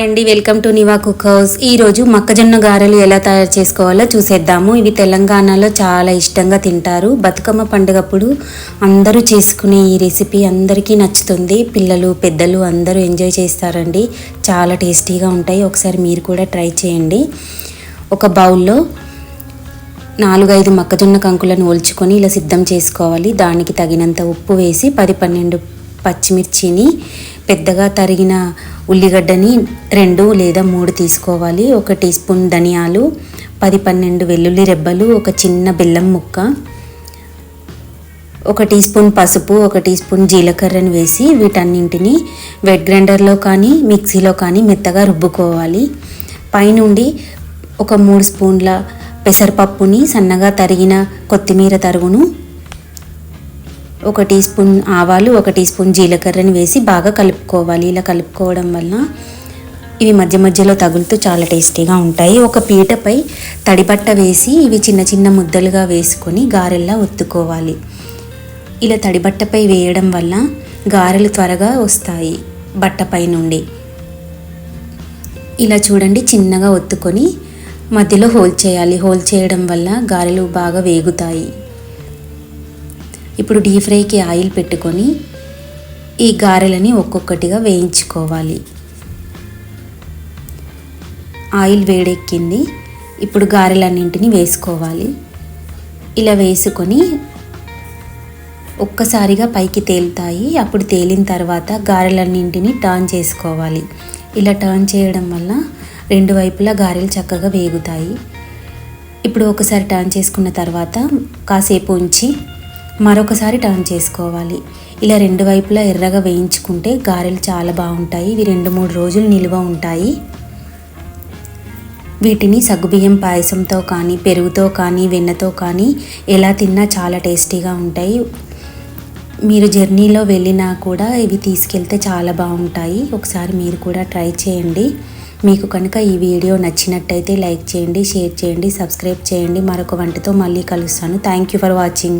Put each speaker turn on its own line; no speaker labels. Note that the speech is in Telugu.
హాయ్ అండి. Welcome to Niva cook house ఈరోజు మొక్కజొన్న గారెలు ఎలా తయారు చేసుకోవాలో చూసేద్దాము. ఇవి తెలంగాణలో చాలా ఇష్టంగా తింటారు. బతుకమ్మ పండుగప్పుడు అందరూ చేసుకునే ఈ రెసిపీ అందరికీ నచ్చుతుంది. పిల్లలు పెద్దలు అందరూ ఎంజాయ్ చేస్తారండి. చాలా టేస్టీగా ఉంటాయి. ఒకసారి మీరు కూడా ట్రై చేయండి. ఒక బౌల్లో నాలుగైదు మొక్కజొన్న కంకులను ఒల్చుకొని ఇలా సిద్ధం చేసుకోవాలి. దానికి తగినంత ఉప్పు వేసి పది పన్నెండు పచ్చిమిర్చిని పెద్దగా తరిగిన ఉల్లిగడ్డని రెండు లేదా మూడు తీసుకోవాలి. ఒక టీ స్పూన్ ధనియాలు పది పన్నెండు వెల్లుల్లి రెబ్బలు ఒక చిన్న బెల్లం ముక్క ఒక టీ స్పూన్ పసుపు ఒక టీ స్పూన్ జీలకర్రను వేసి వీటన్నింటిని వెట్ గ్రైండర్లో కానీ మిక్సీలో కానీ మెత్తగా రుబ్బుకోవాలి. పైనుండి ఒక మూడు స్పూన్ల పెసరపప్పుని సన్నగా తరిగిన కొత్తిమీర తరుగును ఒక టీ స్పూన్ ఆవాలు ఒక టీ స్పూన్ జీలకర్రని వేసి బాగా కలుపుకోవాలి. ఇలా కలుపుకోవడం వల్ల ఇవి మధ్య మధ్యలో తగులుతూ చాలా టేస్టీగా ఉంటాయి. ఒక పీటపై తడిబట్ట వేసి ఇవి చిన్న చిన్న ముద్దలుగా వేసుకొని గారెల్లా ఒత్తుకోవాలి. ఇలా తడిబట్టపై వేయడం వల్ల గారెలు త్వరగా వస్తాయి బట్టపై నుండి. ఇలా చూడండి చిన్నగా ఒత్తుకొని మధ్యలో హోల్ చేయాలి. హోల్ చేయడం వల్ల గారెలు బాగా వేగుతాయి. ఇప్పుడు డీప్ ఫ్రైకి ఆయిల్ పెట్టుకొని ఈ గారెలని ఒక్కొక్కటిగా వేయించుకోవాలి. ఆయిల్ వేడెక్కింది. ఇప్పుడు గారెలన్నింటినీ వేసుకోవాలి. ఇలా వేసుకొని ఒక్కసారిగా పైకి తేలుతాయి. అప్పుడు తేలిన తర్వాత గారెలన్నింటినీ టర్న్ చేసుకోవాలి. ఇలా టర్న్ చేయడం వల్ల రెండు వైపులా గారెలు చక్కగా వేగుతాయి. ఇప్పుడు ఒకసారి టర్న్ చేసుకున్న తర్వాత కాసేపు ఉంచి మరొకసారి టర్న్ చేసుకోవాలి. ఇలా రెండు వైపులా ఎర్రగా వేయించుకుంటే గారెలు చాలా బాగుంటాయి. ఇవి రెండు మూడు రోజులు నిల్వ ఉంటాయి. వీటిని సగ్గుబియ్యం పాయసంతో కానీ పెరుగుతో కానీ వెన్నతో కానీ ఎలా తిన్నా చాలా టేస్టీగా ఉంటాయి. మీరు జర్నీలో వెళ్ళినా కూడా ఇవి తీసుకెళ్తే చాలా బాగుంటాయి. ఒకసారి మీరు కూడా ట్రై చేయండి. మీకు కనుక ఈ వీడియో నచ్చినట్టయితే లైక్ చేయండి షేర్ చేయండి సబ్స్క్రైబ్ చేయండి. మరొక వంటతో మళ్ళీ కలుస్తాను. Thank you for watching